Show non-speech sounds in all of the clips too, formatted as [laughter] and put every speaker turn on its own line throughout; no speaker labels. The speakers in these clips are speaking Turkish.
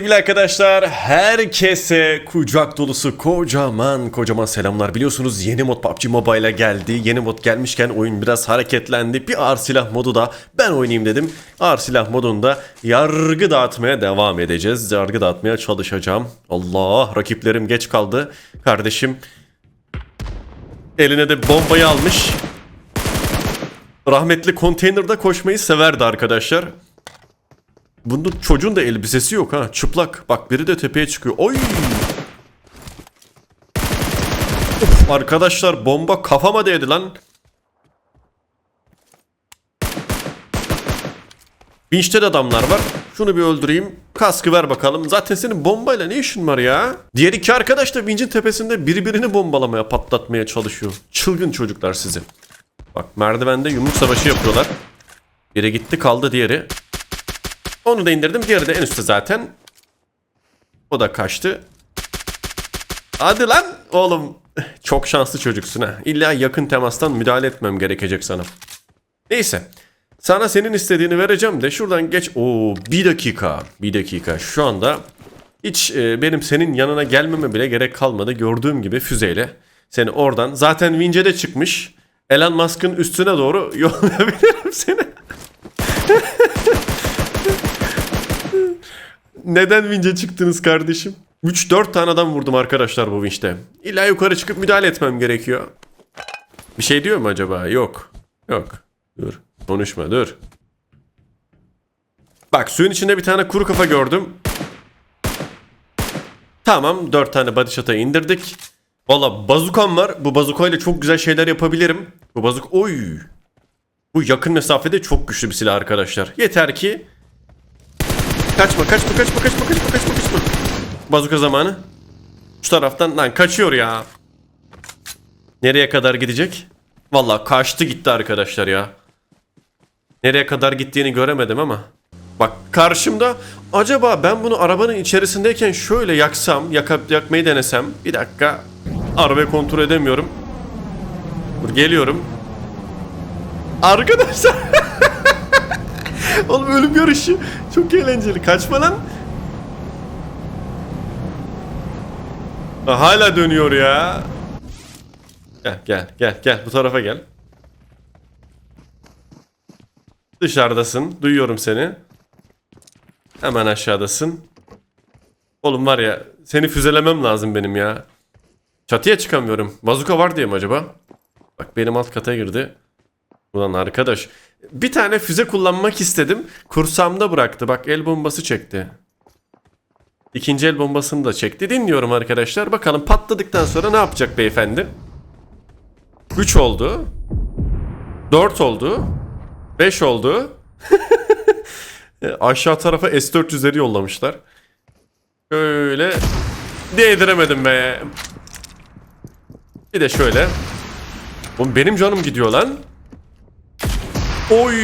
Sevgili arkadaşlar herkese kucak dolusu kocaman kocaman selamlar. Biliyorsunuz yeni mod PUBG Mobile'a geldi. Yeni mod gelmişken oyun biraz hareketlendi. Bir ağır silah modu da ben oynayayım dedim. Ağır silah modunda yargı dağıtmaya devam edeceğiz. Yargı dağıtmaya çalışacağım. Allah rakiplerim geç kaldı. Kardeşim eline de bombayı almış. Rahmetli konteynerda koşmayı severdi arkadaşlar. Bunun çocuğun da elbisesi yok ha. Çıplak. Bak biri de tepeye çıkıyor. Oy! Of, arkadaşlar bomba kafama değdi lan. Binçte de adamlar var. Şunu bir öldüreyim. Kaskı ver bakalım. Zaten senin bombayla ne işin var ya? Diğer iki arkadaş da vincin tepesinde birbirini bombalamaya, patlatmaya çalışıyor. Çılgın çocuklar sizi. Bak merdivende yumruk savaşı yapıyorlar. Biri gitti kaldı diğeri. Onu da indirdim. Diğeri de en üstte zaten. O da kaçtı. Hadi lan oğlum. Çok şanslı çocuksun ha. İlla yakın temastan müdahale etmem gerekecek sana. Neyse. Sana senin istediğini vereceğim de şuradan geç. Oo bir dakika. Bir dakika. Şu anda hiç e, benim senin yanına gelmeme bile gerek kalmadı. Gördüğüm gibi füzeyle seni oradan. Zaten Vince'de çıkmış. Elon Musk'ın üstüne doğru [laughs] yollayabilirim seni. Neden vinçe çıktınız kardeşim? 3-4 tane adam vurdum arkadaşlar bu vinçte. İlla yukarı çıkıp müdahale etmem gerekiyor. Bir şey diyor mu acaba? Yok. Yok. Dur. Konuşma dur. Bak suyun içinde bir tane kuru kafa gördüm. Tamam 4 tane body shot'a indirdik. Valla bazukam var. Bu bazukayla çok güzel şeyler yapabilirim. Bu bazuk... Oy! Bu yakın mesafede çok güçlü bir silah arkadaşlar. Yeter ki Kaçma kaçma kaçma kaçma kaçma kaçma kaçma. Bazuka zamanı. Şu taraftan lan kaçıyor ya. Nereye kadar gidecek? Valla kaçtı gitti arkadaşlar ya. Nereye kadar gittiğini göremedim ama. Bak karşımda acaba ben bunu arabanın içerisindeyken şöyle yaksam, yakıp yakmayı denesem. Bir dakika. Arabayı kontrol edemiyorum. Dur geliyorum. Arkadaşlar. [laughs] [laughs] Oğlum ölüm yarışı. Çok eğlenceli. Kaçma lan. Ha, hala dönüyor ya. Gel gel gel gel bu tarafa gel. Dışarıdasın. Duyuyorum seni. Hemen aşağıdasın. Oğlum var ya seni füzelemem lazım benim ya. Çatıya çıkamıyorum. Bazuka var diye mi acaba? Bak benim alt kata girdi. Ulan arkadaş. Bir tane füze kullanmak istedim. Kursağımda bıraktı. Bak el bombası çekti. İkinci el bombasını da çekti. Dinliyorum arkadaşlar. Bakalım patladıktan sonra ne yapacak beyefendi? 3 oldu. 4 oldu. 5 oldu. [laughs] E, Aşağı tarafa S-400'leri yollamışlar. Şöyle değdiremedim be. Bir de şöyle. Oğlum benim canım gidiyor lan. Oy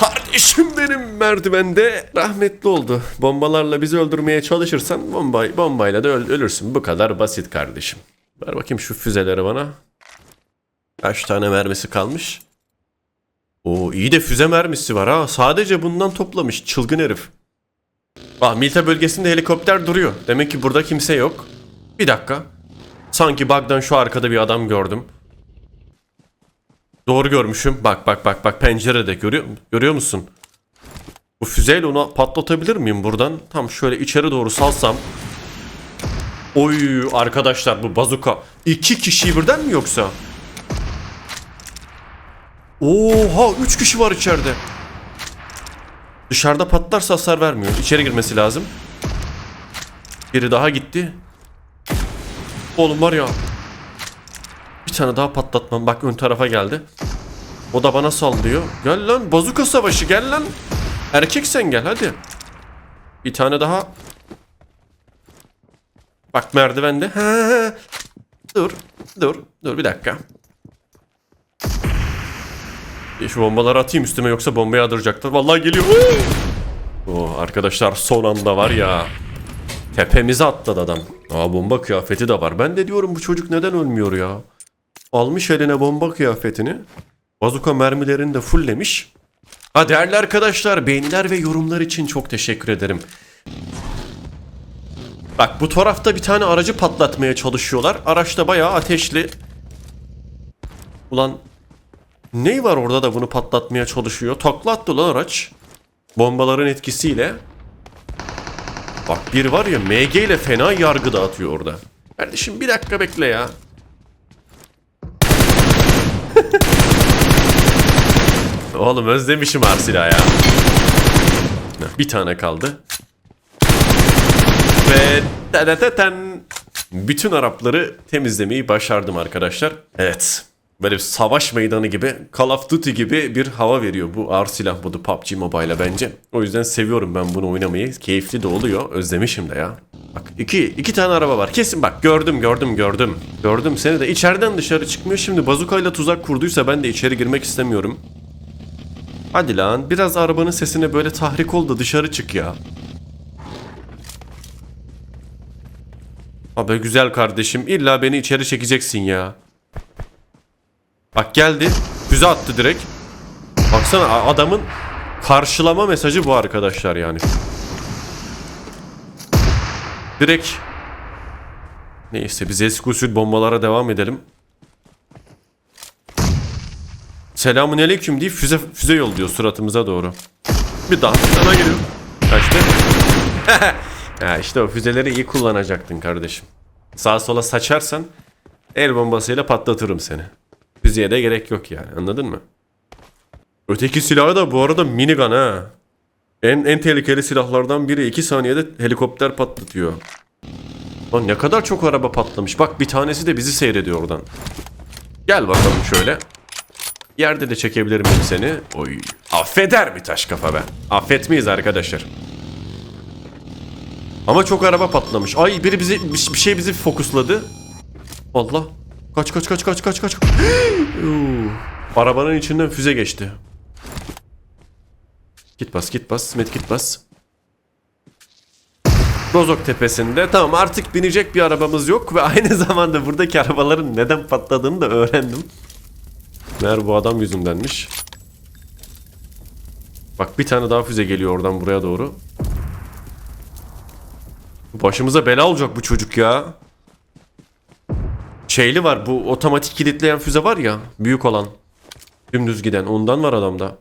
kardeşim benim merdivende rahmetli oldu. Bombalarla bizi öldürmeye çalışırsan bomba, bombayla da öl- ölürsün. Bu kadar basit kardeşim. Ver bakayım şu füzeleri bana. Kaç tane mermisi kalmış? Oo iyi de füze mermisi var ha. Sadece bundan toplamış çılgın herif. Bak Milta bölgesinde helikopter duruyor. Demek ki burada kimse yok. Bir dakika. Sanki bug'dan şu arkada bir adam gördüm. Doğru görmüşüm. Bak bak bak bak pencerede görüyor görüyor musun? Bu füzeyle onu patlatabilir miyim buradan? Tam şöyle içeri doğru salsam. Oy arkadaşlar bu bazuka. iki kişi birden mi yoksa? Oha üç kişi var içeride. Dışarıda patlarsa hasar vermiyor. İçeri girmesi lazım. Biri daha gitti. Oğlum var ya bir tane daha patlatmam. Bak ön tarafa geldi. O da bana sallıyor. Gel lan bazuka savaşı gel lan. Erkek sen gel hadi. Bir tane daha. Bak merdivende. Ha. Dur. Dur. Dur bir dakika. Bir Şu bombaları atayım üstüme yoksa bombayı yağdıracaklar. Vallahi geliyor. Oo, arkadaşlar son anda var ya. Tepemize atladı adam. Aa bomba kıyafeti de var. Ben de diyorum bu çocuk neden ölmüyor ya? Almış eline bomba kıyafetini. Bazuka mermilerini de fulllemiş. Ha değerli arkadaşlar beğeniler ve yorumlar için çok teşekkür ederim. Bak bu tarafta bir tane aracı patlatmaya çalışıyorlar. Araçta bayağı ateşli. Ulan ney var orada da bunu patlatmaya çalışıyor? Takla attı lan araç. Bombaların etkisiyle. Bak bir var ya MG ile fena yargı dağıtıyor orada. Kardeşim bir dakika bekle ya. Oğlum özlemişim Arsila ya. Bir tane kaldı. Ve tadataten bütün Arapları temizlemeyi başardım arkadaşlar. Evet. Böyle bir savaş meydanı gibi, Call of Duty gibi bir hava veriyor bu ağır silah modu PUBG Mobile'a bence. O yüzden seviyorum ben bunu oynamayı. Keyifli de oluyor. Özlemişim de ya. Bak iki, iki tane araba var. Kesin bak gördüm gördüm gördüm. Gördüm seni de içeriden dışarı çıkmıyor. Şimdi bazukayla tuzak kurduysa ben de içeri girmek istemiyorum. Hadi lan biraz arabanın sesine böyle tahrik ol da dışarı çık ya. Abi güzel kardeşim illa beni içeri çekeceksin ya. Bak geldi. Füze attı direkt. Baksana adamın karşılama mesajı bu arkadaşlar yani. Direkt. Neyse biz eski usul bombalara devam edelim. Selamun aleyküm deyip füze, füze yolluyor suratımıza doğru. Bir daha sana geliyor. Kaçtı. [laughs] ha işte o füzeleri iyi kullanacaktın kardeşim. Sağa sola saçarsan el bombasıyla patlatırım seni. Füzeye de gerek yok yani anladın mı? Öteki silahı da bu arada minigun ha. En, en tehlikeli silahlardan biri 2 saniyede helikopter patlatıyor. Lan ne kadar çok araba patlamış. Bak bir tanesi de bizi seyrediyor oradan. Gel bakalım şöyle. Yerde de çekebilirim seni. Oy. Affeder bir taş kafa be. Affetmeyiz arkadaşlar. Ama çok araba patlamış. Ay biri bizi bir şey bizi fokusladı. Allah. Kaç kaç kaç kaç kaç kaç. [gasps] Arabanın içinden füze geçti. Git bas git bas. Met git bas. Rozok tepesinde. Tamam artık binecek bir arabamız yok ve [laughs] aynı zamanda buradaki arabaların neden patladığını da öğrendim. Meğer bu adam yüzündenmiş. Bak bir tane daha füze geliyor oradan buraya doğru. Başımıza bela olacak bu çocuk ya. Şeyli var bu otomatik kilitleyen füze var ya. Büyük olan. Dümdüz giden ondan var adamda.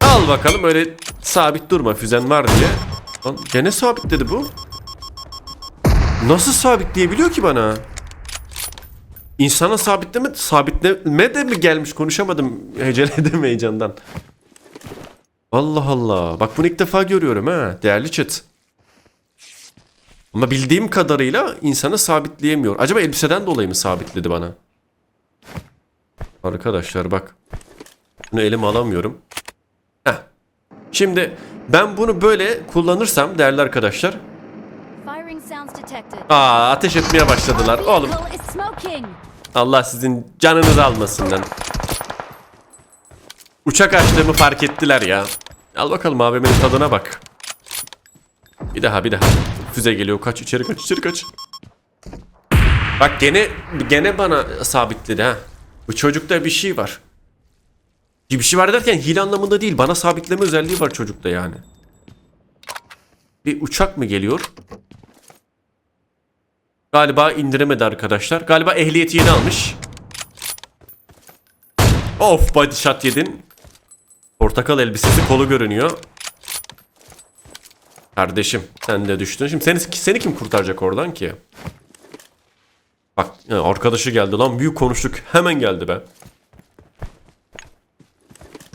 Al bakalım öyle sabit durma füzen var diye. Lan gene sabit dedi bu. Nasıl sabitleyebiliyor ki bana? İnsana sabitleme, sabitleme de mi gelmiş konuşamadım heceledim [laughs] heyecandan. Allah Allah. Bak bunu ilk defa görüyorum ha. Değerli chat. Ama bildiğim kadarıyla insanı sabitleyemiyor. Acaba elbiseden dolayı mı sabitledi bana? Arkadaşlar bak. Bunu elime alamıyorum. Heh. Şimdi ben bunu böyle kullanırsam değerli arkadaşlar. Aa ateş etmeye başladılar. Oğlum. Allah sizin canınızı almasın lan. Uçak açtığımı fark ettiler ya. Al bakalım AVM'nin tadına bak. Bir daha bir daha. Füze geliyor. Kaç içeri kaç içeri kaç. Bak gene gene bana sabitledi ha. Bu çocukta bir şey var. Bir şey var derken hile anlamında değil. Bana sabitleme özelliği var çocukta yani. Bir uçak mı geliyor? Galiba indiremedi arkadaşlar. Galiba ehliyeti yeni almış. Of body shot yedin. Portakal elbisesi kolu görünüyor. Kardeşim sen de düştün. Şimdi seni, seni kim kurtaracak oradan ki? Bak ya arkadaşı geldi lan büyük konuştuk. Hemen geldi be.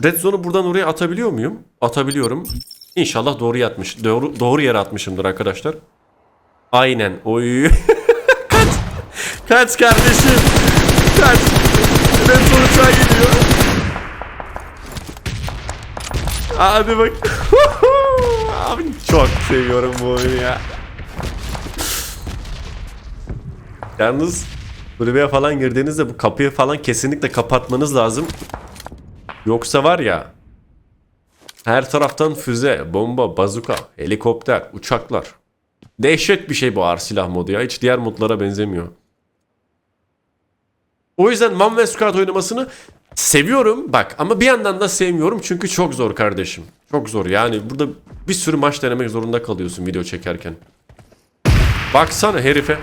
Red Zone'u buradan oraya atabiliyor muyum? Atabiliyorum. İnşallah doğru yatmış. Doğru, doğru yere atmışımdır arkadaşlar. Aynen. Oy. [laughs] Kaç. Kardeşim. Kaç. Zone uçağı geliyor. Hadi bak. [laughs] Abi çok seviyorum bu oyunu ya. Yalnız kulübeye falan girdiğinizde bu kapıyı falan kesinlikle kapatmanız lazım. Yoksa var ya her taraftan füze, bomba, bazuka, helikopter, uçaklar. Dehşet bir şey bu ağır silah modu ya. Hiç diğer modlara benzemiyor. O yüzden Mom ve Squad oynamasını seviyorum bak ama bir yandan da sevmiyorum çünkü çok zor kardeşim. Çok zor yani burada bir sürü maç denemek zorunda kalıyorsun video çekerken. Baksana herife.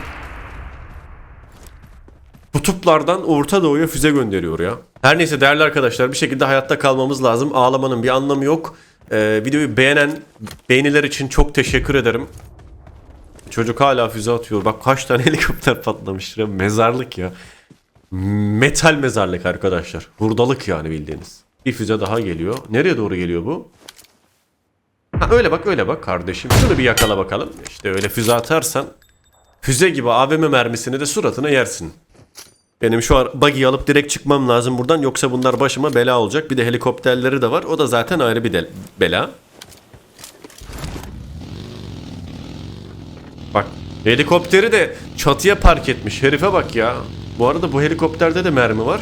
Kutuplardan Orta Doğu'ya füze gönderiyor ya. Her neyse değerli arkadaşlar bir şekilde hayatta kalmamız lazım. Ağlamanın bir anlamı yok. Ee, videoyu beğenen beğeniler için çok teşekkür ederim. Çocuk hala füze atıyor. Bak kaç tane [laughs] helikopter patlamıştır ya. Mezarlık ya. Metal mezarlık arkadaşlar. Hurdalık yani bildiğiniz. Bir füze daha geliyor. Nereye doğru geliyor bu? Ha, öyle bak öyle bak kardeşim. Şunu bir yakala bakalım. İşte öyle füze atarsan füze gibi AVM mermisini de suratına yersin. Benim şu an buggy alıp direkt çıkmam lazım buradan yoksa bunlar başıma bela olacak. Bir de helikopterleri de var. O da zaten ayrı bir bela. Bak helikopteri de çatıya park etmiş. Herife bak ya. Bu arada bu helikopterde de mermi var.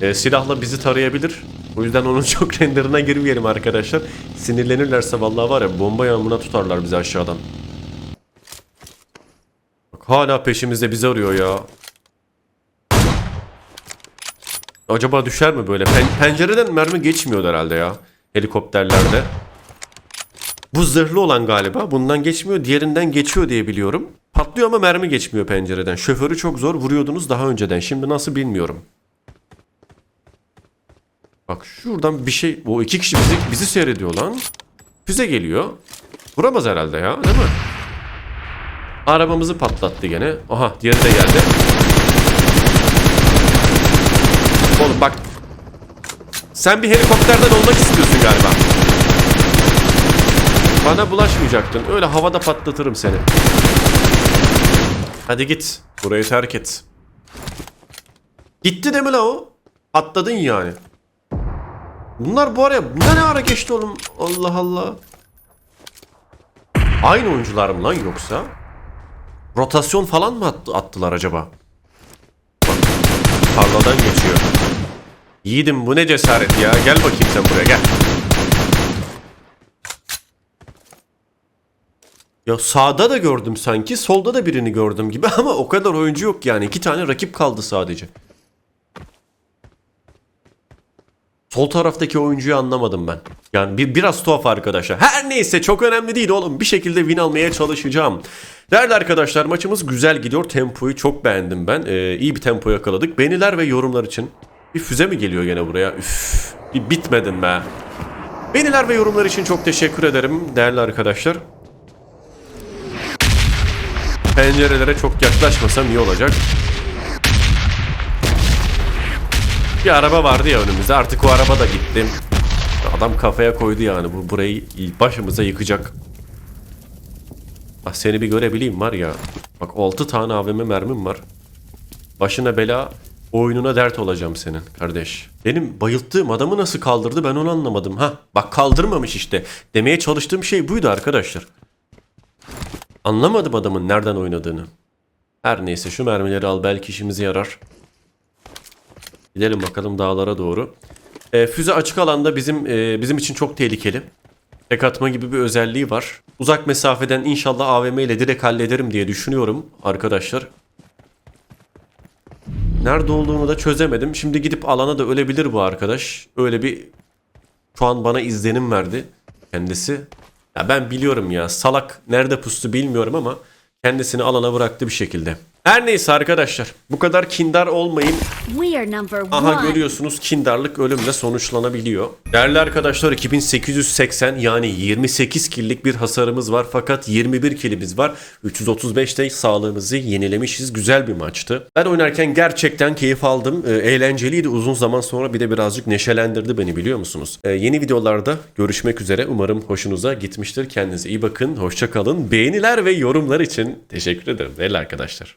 E, silahla bizi tarayabilir. O yüzden onun [laughs] çok renderine girmeyelim arkadaşlar. Sinirlenirlerse vallahi var ya bomba yağmuruna tutarlar bizi aşağıdan. Bak hala peşimizde bizi arıyor ya. Acaba düşer mi böyle? Pen- pencereden mermi geçmiyor herhalde ya. Helikopterlerde. Bu zırhlı olan galiba. Bundan geçmiyor. Diğerinden geçiyor diye biliyorum. Patlıyor ama mermi geçmiyor pencereden. Şoförü çok zor vuruyordunuz daha önceden. Şimdi nasıl bilmiyorum. Bak şuradan bir şey... O iki kişi bizi, bizi seyrediyor lan. Füze geliyor. Vuramaz herhalde ya değil mi? Arabamızı patlattı gene. Aha diğeri de geldi. Oğlum bak. Sen bir helikopterden olmak istiyorsun galiba. Bana bulaşmayacaktın. Öyle havada patlatırım seni. Hadi git. Burayı terk et. Gitti değil mi la o? Atladın yani. Bunlar bu araya bunlar ne ara geçti oğlum? Allah Allah. Aynı oyuncular mı lan yoksa? Rotasyon falan mı attı- attılar acaba? Tarladan geçiyor. Yiğidim bu ne cesaret ya. Gel bakayım sen buraya gel. Ya sağda da gördüm sanki, solda da birini gördüm gibi [laughs] ama o kadar oyuncu yok yani. iki tane rakip kaldı sadece. Sol taraftaki oyuncuyu anlamadım ben. Yani bir, biraz tuhaf arkadaşlar. Her neyse çok önemli değil oğlum. Bir şekilde win almaya çalışacağım. Değerli arkadaşlar maçımız güzel gidiyor. Tempoyu çok beğendim ben. Ee, iyi bir tempo yakaladık. Beğeniler ve yorumlar için. Bir füze mi geliyor gene buraya? Üf, bir bitmedin be. Beğeniler ve yorumlar için çok teşekkür ederim değerli arkadaşlar. Pencerelere çok yaklaşmasam iyi olacak. Bir araba vardı ya önümüzde. Artık o araba da gitti. Adam kafaya koydu yani. Bu burayı başımıza yıkacak. Bak seni bir görebileyim var ya. Bak 6 tane AVM mermim var. Başına bela, oyununa dert olacağım senin kardeş. Benim bayılttığım adamı nasıl kaldırdı ben onu anlamadım. Ha bak kaldırmamış işte. Demeye çalıştığım şey buydu arkadaşlar. Anlamadım adamın nereden oynadığını. Her neyse şu mermileri al belki işimize yarar. Gidelim bakalım dağlara doğru. E, füze açık alanda bizim e, bizim için çok tehlikeli. Tek atma gibi bir özelliği var. Uzak mesafeden inşallah AVM ile direkt hallederim diye düşünüyorum arkadaşlar. Nerede olduğunu da çözemedim. Şimdi gidip alana da ölebilir bu arkadaş. Öyle bir şu an bana izlenim verdi kendisi. Ya ben biliyorum ya salak nerede pustu bilmiyorum ama kendisini alana bıraktı bir şekilde. Her neyse arkadaşlar bu kadar kindar olmayın. Aha görüyorsunuz kindarlık ölümle sonuçlanabiliyor. Değerli arkadaşlar 2880 yani 28 killik bir hasarımız var fakat 21 kilimiz var. 335'te sağlığımızı yenilemişiz. Güzel bir maçtı. Ben oynarken gerçekten keyif aldım. Ee, eğlenceliydi uzun zaman sonra bir de birazcık neşelendirdi beni biliyor musunuz? Ee, yeni videolarda görüşmek üzere. Umarım hoşunuza gitmiştir. Kendinize iyi bakın. Hoşça kalın. Beğeniler ve yorumlar için teşekkür ederim değerli arkadaşlar.